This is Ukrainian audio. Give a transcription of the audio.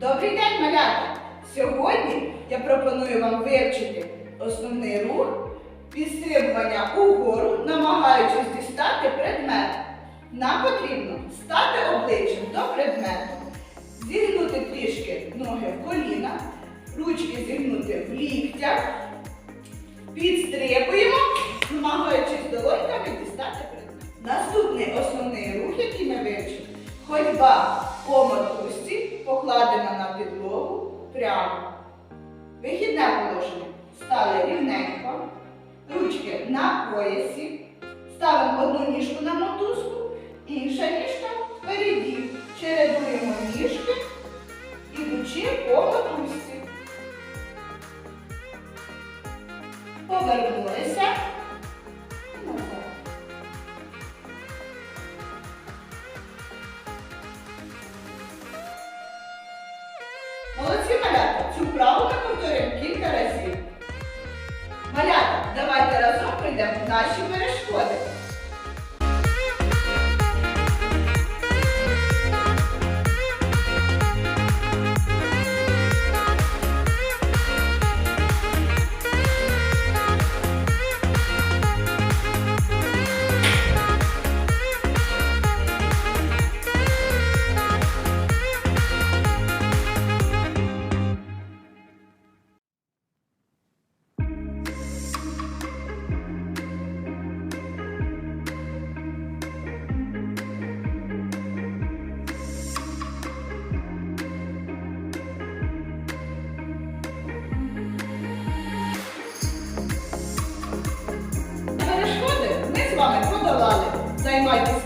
Добрий день, малята! Сьогодні я пропоную вам вивчити основний рух підстрибування угору, намагаючись дістати предмет. Нам потрібно стати обличчям до предмету, зігнути трішки ноги в коліна, ручки зігнути в ліктях, підстрибуємо, намагаючись долоньками дістати предмет. Наступний основний рух, який ми вивчимо, ходьба по покладена на підлогу прямо. Вихідне положення. Стали рівненько, ручки на поясі, ставимо одну ніжку на мотузку, інша ніжка впереді. Чередуємо ніжки, ідучи по мотузці. Повернулися. Молодці цю вправу ми повторюємо кілька разів. Малята, давайте разом пройдемо наші перешкоди. saying like